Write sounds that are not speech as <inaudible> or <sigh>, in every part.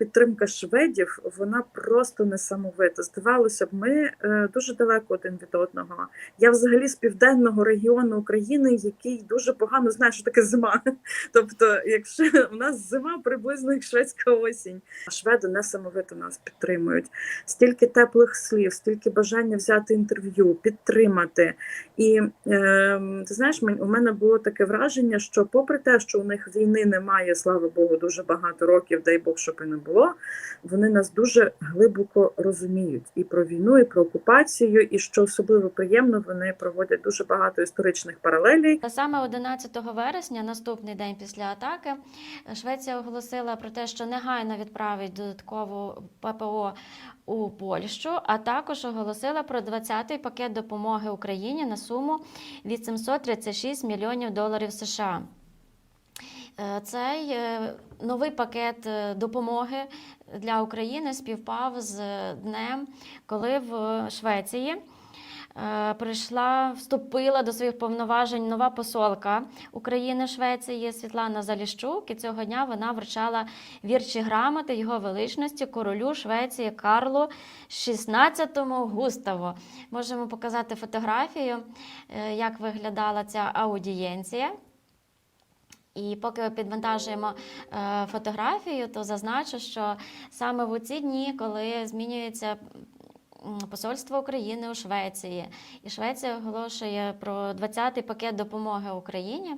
like the підтримка шведів вона просто несамовита. Здавалося б, ми е, дуже далеко один від одного. Я взагалі з південного регіону України, який дуже погано знає, що таке зима. <laughs> Тобто, якщо у нас зима приблизно як шведська осінь, а шведи несамовито нас підтримують. Стільки теплих слів, стільки бажання взяти інтерв'ю, підтримати. І е, ти знаєш, у мене було таке враження, що попри те, що у них війни немає, слава Богу, дуже багато років, дай Бог, щоб і не було. Вони нас дуже глибоко розуміють і про війну, і про окупацію, і що особливо приємно, вони проводять дуже багато історичних паралелей. Саме 11 вересня, наступний день після атаки, Швеція оголосила про те, що негайно відправить додаткову ППО у Польщу, а також оголосила про 20-й пакет допомоги Україні на суму від 736 мільйонів доларів США. Е, Цей е, новий пакет е, допомоги для України співпав з днем, коли в Швеції прийшла, вступила до своїх повноважень нова посолка України Швеції Світлана Заліщук. І цього дня вона вручала вірчі грамоти його величності королю Швеції Карлу XVI Густаву. Можемо показати фотографію, як виглядала ця аудієнція. І поки підвантажуємо е, фотографію, то зазначу, що саме в ці дні, коли змінюється посольство України у Швеції, і Швеція оголошує про 20-й пакет допомоги Україні.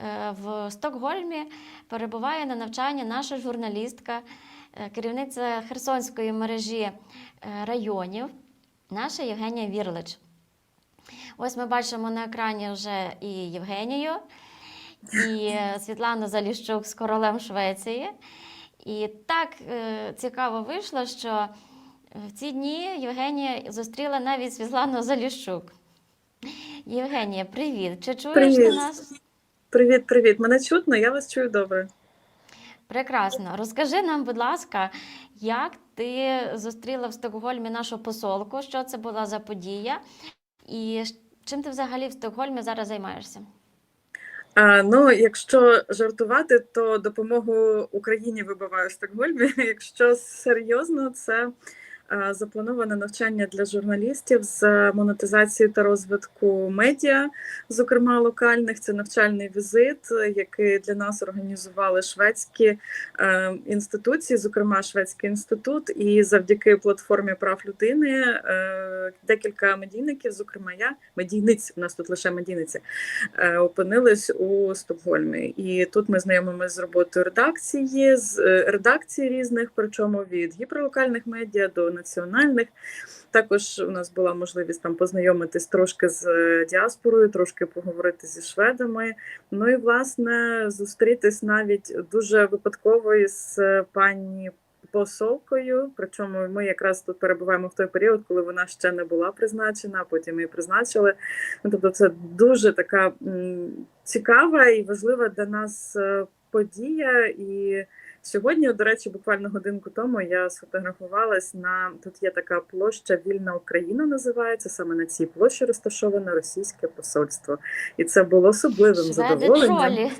е, В Стокгольмі перебуває на навчанні наша журналістка, е, керівниця Херсонської мережі районів, наша Євгенія Вірлич. Ось ми бачимо на екрані вже і Євгенію, і е, Світлану Заліщук з королем Швеції. І так е, цікаво вийшло, що в ці дні Євгенія зустріла навіть Світлану Заліщук. Євгенія, привіт! Чи чуєш ти нас? Привіт, привіт. Мене чутно, я вас чую добре. Прекрасно. Розкажи нам, будь ласка, як ти зустріла в Стокгольмі нашу посолку? Що це була за подія? І чим ти взагалі в Стокгольмі зараз займаєшся? А, ну, якщо жартувати, то допомогу Україні вибиваю в Стокгольмі. <laughs> Якщо серйозно, це заплановане навчання для журналістів з монетизації та розвитку медіа, зокрема локальних. Це навчальний візит, який для нас організували шведські е, інституції, зокрема Шведський інститут, і завдяки платформі прав людини е, декілька медійників, зокрема я, медійниць, у нас тут лише медійниці, е, опинились у Стокгольмі. І тут ми знайомимося з роботою редакції, з е, редакцій різних, причому від гіперлокальних медіа до національних. Також у нас була можливість там познайомитись трошки з е, діаспорою, трошки поговорити зі шведами. Ну і власне зустрітись навіть дуже випадково із е, пані. Посолкою, причому ми якраз тут перебуваємо в той період, коли вона ще не була призначена, а потім її призначили. Ну, тобто, це дуже така цікава і важлива для нас е, подія. І сьогодні, до речі, буквально годинку тому я сфотографувалась на тут. Є така площа Вільна Україна, називається саме на цій площі розташоване російське посольство, і це було особливим Шведи задоволенням. тролі.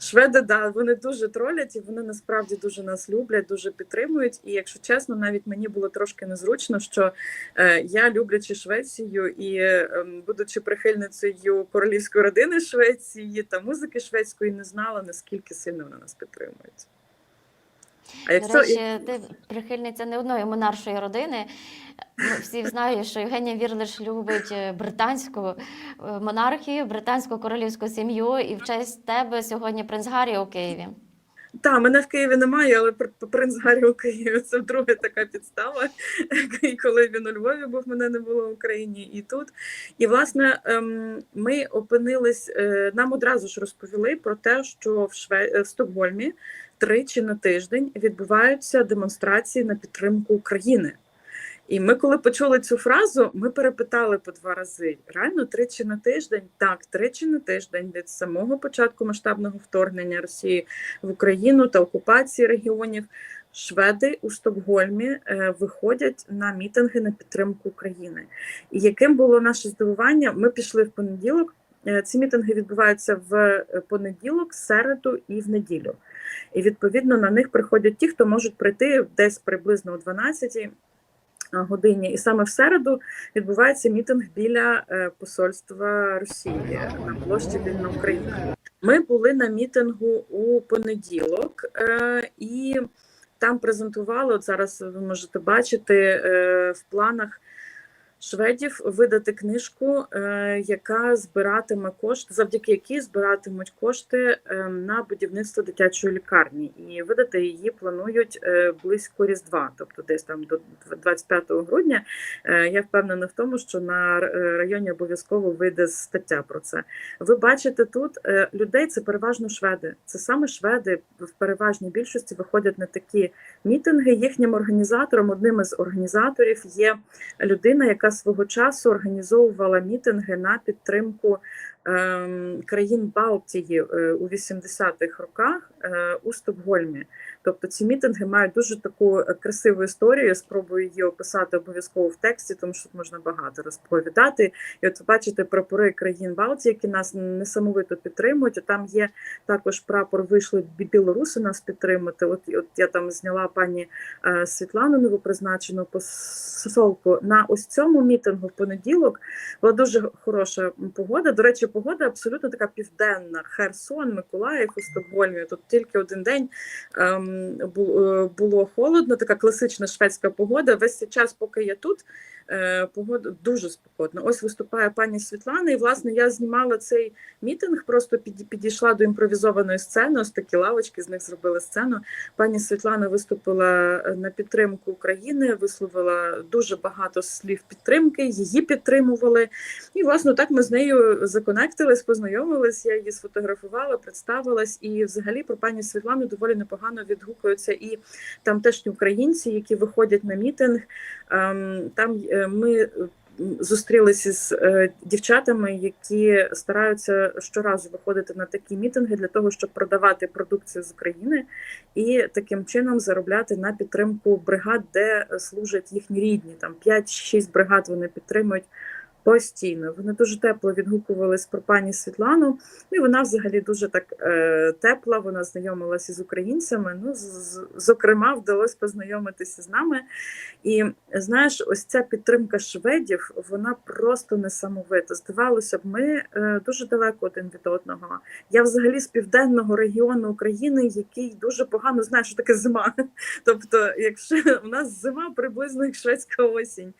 Шведи, да, вони дуже тролять, і вони насправді дуже нас люблять, дуже підтримують. І якщо чесно, навіть мені було трошки незручно, що е, я, люблячи Швецію і е, будучи прихильницею королівської родини Швеції та музики шведської, не знала наскільки сильно вони нас підтримують. А До речі, ти прихильниця не одної монаршої родини. Ми Всі знають, що Євгенія Вірлиш любить е, британську е, монархію, британську королівську сім'ю, і в честь тебе сьогодні принц Гаррі у Києві. Та мене в Києві немає, але пр- принц Гаррі у Києві це друга така підстава. <laughs> І коли він у Львові був, мене не було в Україні і тут. І власне ем, ми опинились. е, Нам одразу ж розповіли про те, що в Шве... е, в Стокгольмі тричі на тиждень відбуваються демонстрації на підтримку України. І ми, коли почули цю фразу, ми перепитали по два рази: реально тричі на тиждень? Так, тричі на тиждень від самого початку масштабного вторгнення Росії в Україну та окупації регіонів. Шведи у Стокгольмі е, виходять на мітинги на підтримку України. І яким було наше здивування? Ми пішли в понеділок е, ці мітинги відбуваються в е, понеділок, середу і в неділю. І відповідно на них приходять ті, хто можуть прийти десь приблизно о 12 годині. І саме в середу відбувається мітинг біля е, посольства Росії на площі Вільна Україна. Ми були на мітингу у понеділок, е, і там презентували от зараз. Ви можете бачити е, в планах шведів видати книжку, е, яка збиратиме кошти, завдяки якій збиратимуть кошти е, на будівництво дитячої лікарні, і видати її планують е, близько різдва, тобто десь там до 25 грудня. Я впевнена в тому, що на районі обов'язково вийде стаття про це. Ви бачите тут людей, це переважно шведи. Це саме шведи в переважній більшості виходять на такі мітинги. Їхнім організатором, одним із організаторів, є людина, яка свого часу організовувала мітинги на підтримку ем, країн Балтії е, у 80-х роках е, у Стокгольмі. Тобто ці мітинги мають дуже таку е, красиву історію. Я спробую її описати обов'язково в тексті, тому що можна багато розповідати. І от бачите прапори країн Балтії, які нас несамовито підтримують. Там є також прапор вийшли білоруси нас підтримати. От, от я там зняла пані е, Світлану новопризначену посолку. На ось цьому мітингу в понеділок була дуже хороша погода. До речі, погода абсолютно така південна. Херсон, Миколаїв у Стокгольмі. Тут тільки один день ем, було холодно, така класична шведська погода. Весь цей час, поки я тут, е, погода дуже спокійно. Ось виступає пані Світлана, і власне я знімала цей мітинг, просто підійшла до імпровізованої сцени. Ось такі лавочки з них зробили сцену. Пані Світлана виступила е, на підтримку України, висловила дуже багато слів підтримки. Її підтримували. І власне так ми з нею законектились, познайомились. Я її сфотографувала, представилась. І взагалі про пані Світлану доволі непогано відгукуються і тамтешні українці, які виходять на мітинг. Ем, Там е, ми зустрілися з е, дівчатами, які стараються щоразу виходити на такі мітинги для того, щоб продавати продукцію з України і таким чином заробляти на підтримку бригад, де служать їхні рідні. Там 5-6 бригад вони підтримують. Постійно вони дуже тепло відгукувались про пані Світлану. Ну і вона взагалі дуже так е, тепла. Вона знайомилася з українцями. Ну, з, з- зокрема, вдалося познайомитися з нами. І знаєш, ось ця підтримка шведів, вона просто несамовита. Здавалося б, ми е, дуже далеко один від одного. Я взагалі з південного регіону України, який дуже погано знає, що таке зима. <laughs> Тобто, якщо <laughs> у нас зима приблизно як шведська осінь.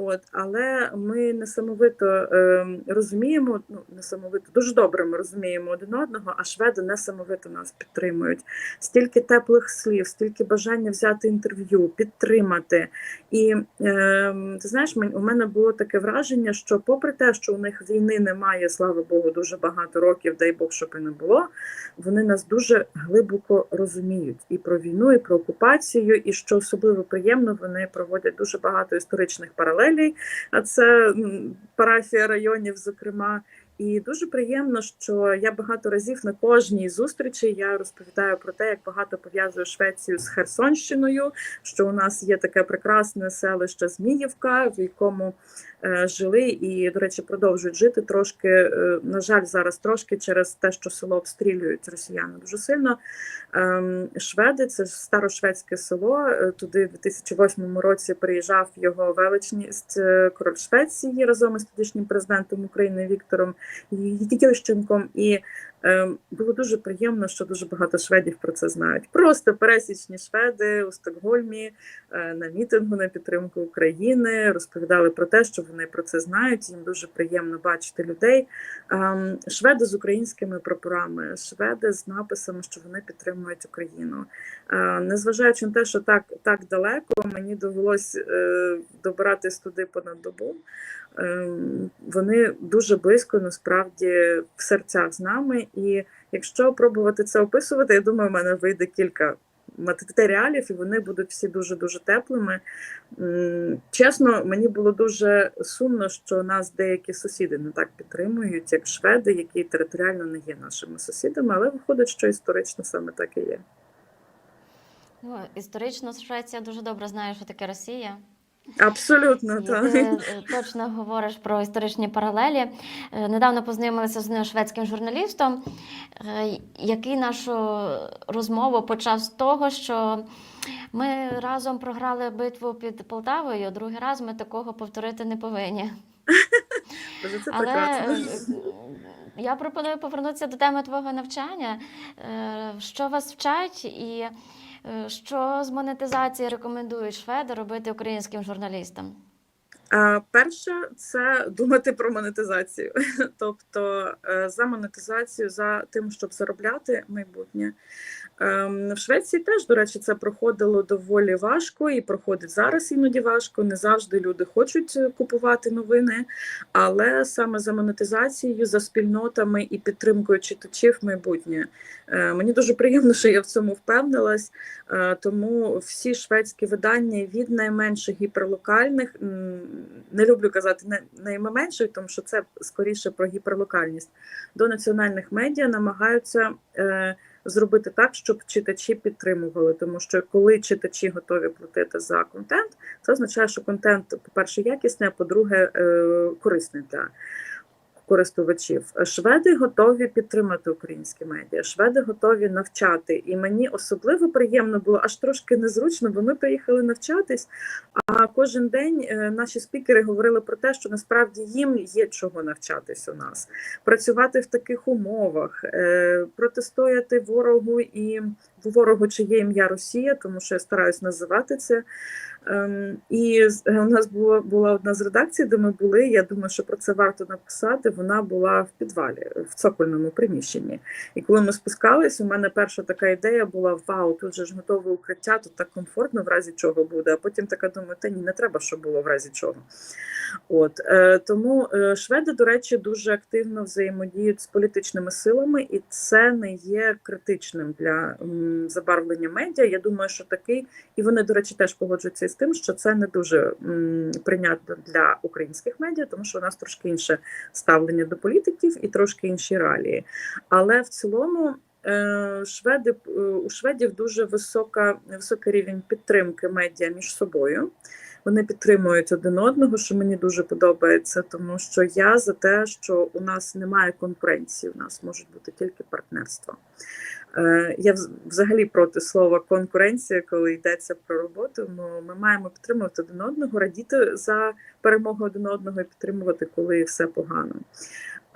От, але ми несамовито е, розуміємо, ну несамовито, дуже добре ми розуміємо один одного, а шведи несамовито нас підтримують. Стільки теплих слів, стільки бажання взяти інтерв'ю, підтримати. І е, ти знаєш, у мене було таке враження, що, попри те, що у них війни немає, слава Богу, дуже багато років, дай Бог, щоб і не було. Вони нас дуже глибоко розуміють і про війну, і про окупацію, і що особливо приємно, вони проводять дуже багато історичних паралелей. А це парафія районів, зокрема. І дуже приємно, що я багато разів на кожній зустрічі я розповідаю про те, як багато пов'язую Швецію з Херсонщиною. Що у нас є таке прекрасне селище Зміївка, в якому е, жили і, до речі, продовжують жити трошки. е, на жаль, зараз трошки через те, що село обстрілюють росіяни дуже сильно. Ем, Шведи це старошведське село. е, Туди в 2008 році приїжджав його величність е, король Швеції разом із тодішнім президентом України Віктором Ющенком. І е, було дуже приємно, що дуже багато шведів про це знають. Просто пересічні шведи у Стокгольмі е, на мітингу на підтримку України розповідали про те, що вони про це знають. Їм дуже приємно бачити людей. Ем, Шведи з українськими прапорами, шведи з написами, що вони підтримують Україну. Е, Незважаючи на те, що так, так далеко, мені довелось е, добиратись туди понад добу. Ем, Вони дуже близько насправді в серцях з нами. І якщо пробувати це описувати, я думаю, в мене вийде кілька матеріалів, і вони будуть всі дуже дуже теплими. Чесно, мені було дуже сумно, що нас деякі сусіди не так підтримують, як шведи, які територіально не є нашими сусідами, але виходить, що історично саме так і є. Ну, історично Швеція дуже добре знає, що таке Росія. Абсолютно, І так. Ти е, точно говориш про історичні паралелі. Е, Недавно познайомилися з одним шведським журналістом, е, який нашу розмову почав з того, що ми разом програли битву під Полтавою, другий раз ми такого повторити не повинні. Це Але прекрасно. е, я пропоную повернутися до теми твого навчання. Е, Що вас вчать і е, що з монетизації рекомендують шведи робити українським журналістам? Перше, це думати про монетизацію, <laughs> тобто е, за монетизацію, за тим, щоб заробляти майбутнє. Ем, В Швеції теж, до речі, це проходило доволі важко і проходить зараз іноді важко. Не завжди люди хочуть е, купувати новини, але саме за монетизацією, за спільнотами і підтримкою читачів майбутнє. Е, Мені дуже приємно, що я в цьому впевнилась. Е, Тому всі шведські видання від найменших гіперлокальних не люблю казати найменших, тому що це скоріше про гіперлокальність до національних медіа намагаються зробити так, щоб читачі підтримували. Тому що коли читачі готові платити за контент, це означає, що контент, по-перше, якісний, а по-друге, е, корисний для користувачів. Шведи готові підтримати українські медіа. Шведи готові навчати. І мені особливо приємно було аж трошки незручно, бо ми приїхали навчатись. А кожен день е, наші спікери говорили про те, що насправді їм є чого навчатись у нас, працювати в таких умовах, е, протистояти ворогу і ворогу, чиє ім'я Росія, тому що я стараюсь називати це. Ем, І е, у нас була, була одна з редакцій, де ми були. Я думаю, що про це варто написати. Вона була в підвалі, в цокольному приміщенні. І коли ми спускались, у мене перша така ідея була: Вау, тут же ж готове укриття, тут так комфортно, в разі чого буде. А потім така думаю, та ні, не треба, щоб було в разі чого. От е, тому е, шведи, до речі, дуже активно взаємодіють з політичними силами, і це не є критичним для забарвлення медіа. Я думаю, що такий, і вони, до речі, теж погоджуються з тим, що це не дуже м, прийнятно для українських медіа, тому що у нас трошки інше ставлення до політиків і трошки інші реалії. Але в цілому. е, Шведи е, у шведів дуже висока високий рівень підтримки медіа між собою. Вони підтримують один одного, що мені дуже подобається, тому що я за те, що у нас немає конкуренції, у нас можуть бути тільки партнерства. Е, Я взагалі проти слова конкуренція, коли йдеться про роботу. Ми маємо підтримувати один одного, радіти за перемогу один одного і підтримувати, коли все погано.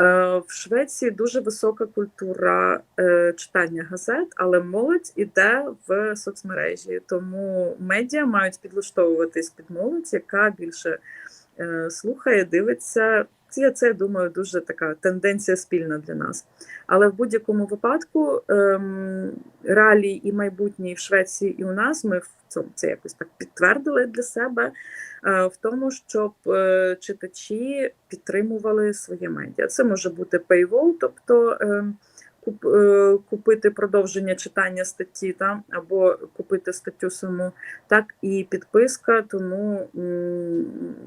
Е, В Швеції дуже висока культура е, читання газет, але молодь іде в соцмережі, тому медіа мають підлаштовуватись під молодь, яка більше е, слухає, дивиться. Це, це я думаю, дуже така тенденція спільна для нас. Але в будь-якому випадку ем, реалії і майбутнє в Швеції, і у нас ми в цьому це якось так підтвердили для себе е, в тому, щоб е, читачі підтримували своє медіа. Це може бути paywall, тобто е, купити продовження читання статті, та, або купити статтю саму, так і підписка. Тому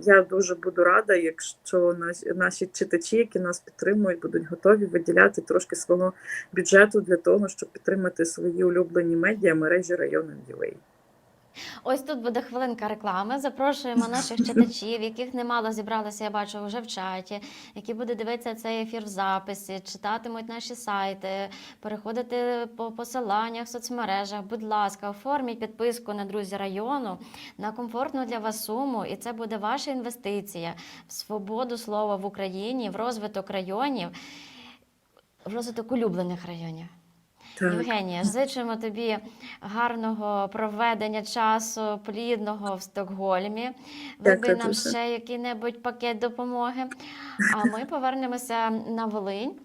я дуже буду рада, якщо наші читачі, які нас підтримують, будуть готові виділяти трошки свого бюджету для того, щоб підтримати свої улюблені медіа мережі району UA. Ось тут буде хвилинка реклами. Запрошуємо наших <laughs> читачів, яких немало зібралося, я бачу вже в чаті, які будуть дивитися цей ефір в записі, читатимуть наші сайти, переходити по посиланнях в соцмережах. Будь ласка, оформіть підписку на друзі району на комфортну для вас суму, і це буде ваша інвестиція в свободу слова в Україні, в розвиток районів, в розвиток улюблених районів. Так. Євгенія, зичимо тобі гарного проведення часу, плідного в Стокгольмі. Виби нам ще який-небудь пакет допомоги. А ми повернемося на Волинь.